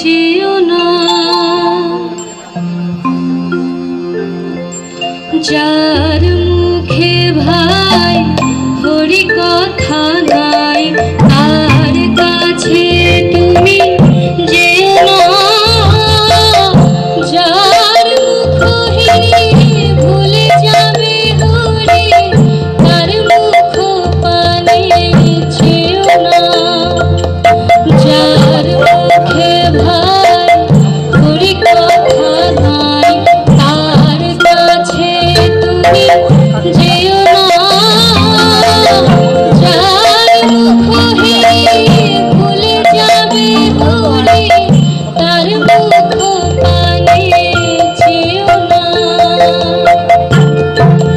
যেও না। যার মুখে ভাই হরি কথা